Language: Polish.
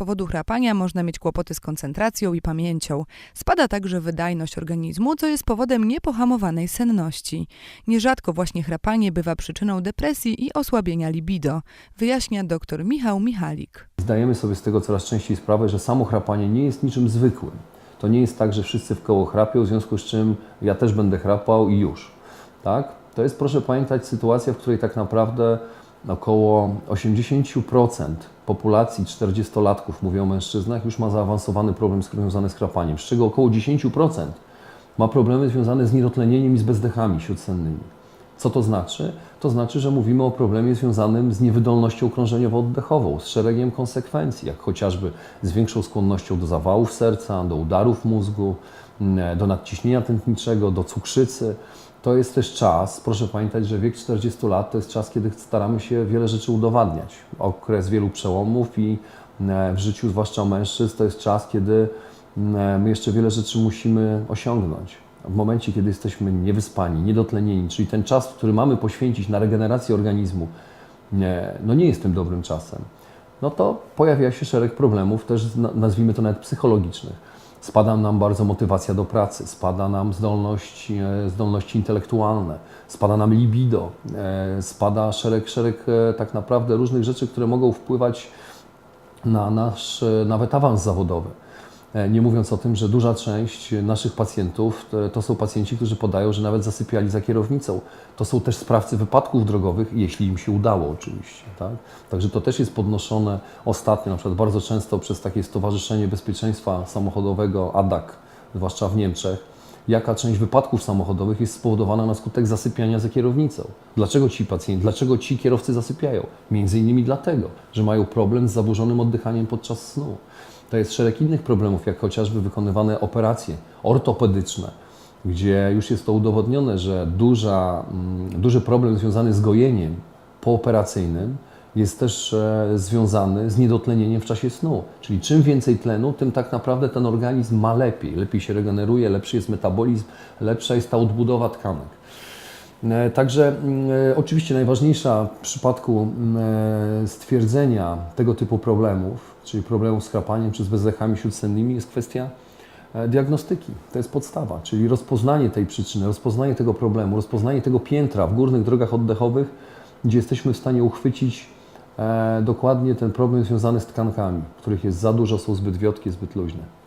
powodu chrapania można mieć kłopoty z koncentracją i pamięcią. Spada także wydajność organizmu, co jest powodem niepohamowanej senności. Nierzadko właśnie chrapanie bywa przyczyną depresji i osłabienia libido, wyjaśnia dr Michał Michalik. Zdajemy sobie z tego coraz częściej sprawę, że samo chrapanie nie jest niczym zwykłym. To nie jest tak, że wszyscy w koło chrapią, w związku z czym ja też będę chrapał i już. Tak? To jest, proszę pamiętać, sytuacja, w której tak naprawdę około 80% populacji 40-latków, mówię o mężczyznach, już ma zaawansowany problem związany z chrapaniem, z czego około 10% ma problemy związane z niedotlenieniem i z bezdechami śródsennymi. Co to znaczy? To znaczy, że mówimy o problemie związanym z niewydolnością krążeniowo-oddechową, z szeregiem konsekwencji, jak chociażby z większą skłonnością do zawałów serca, do udarów mózgu, mm, do nadciśnienia tętniczego, do cukrzycy. To jest też czas, proszę pamiętać, że wiek 40 lat to jest czas, kiedy staramy się wiele rzeczy udowadniać. Okres wielu przełomów i mm, w życiu, zwłaszcza mężczyzn, to jest czas, kiedy mm, my jeszcze wiele rzeczy musimy osiągnąć w momencie, kiedy jesteśmy niewyspani, niedotlenieni, czyli ten czas, który mamy poświęcić na regenerację organizmu, nie, no nie jest tym dobrym czasem, no to pojawia się szereg problemów, też na- nazwijmy to nawet psychologicznych. Spada nam bardzo motywacja do pracy, spada nam zdolność, e, zdolności intelektualne, spada nam libido, e, spada szereg, szereg e, tak naprawdę różnych rzeczy, które mogą wpływać na nasz nawet awans zawodowy. E, Nie mówiąc o tym, że duża część naszych pacjentów to, są pacjenci, którzy podają, że nawet zasypiali za kierownicą. To są też sprawcy wypadków drogowych, jeśli im się udało oczywiście. Tak? Także to też jest podnoszone ostatnio, na przykład bardzo często przez takie Stowarzyszenie Bezpieczeństwa Samochodowego ADAC, zwłaszcza w Niemczech, jaka część wypadków samochodowych jest spowodowana na skutek zasypiania za kierownicą. Dlaczego ci pacjenci, dlaczego ci kierowcy zasypiają? Między innymi dlatego, że mają problem z zaburzonym oddychaniem podczas snu. To jest szereg innych problemów, jak chociażby wykonywane operacje ortopedyczne, gdzie już jest to udowodnione, że duża, mm, duży problem związany z gojeniem pooperacyjnym jest też e, związany z niedotlenieniem w czasie snu. Czyli czym więcej tlenu, tym tak naprawdę ten organizm ma lepiej. Lepiej się regeneruje, lepszy jest metabolizm, lepsza jest ta odbudowa tkanek. E, Także mm, e, oczywiście najważniejsza w przypadku mm, e, stwierdzenia tego typu problemów, czyli problemów z chrapaniem czy z bezdechami śródsennymi jest kwestia diagnostyki. To jest podstawa, czyli rozpoznanie tej przyczyny, rozpoznanie tego problemu, rozpoznanie tego piętra w górnych drogach oddechowych, gdzie jesteśmy w stanie uchwycić dokładnie ten problem związany z tkankami, których jest za dużo, są zbyt wiotkie, zbyt luźne.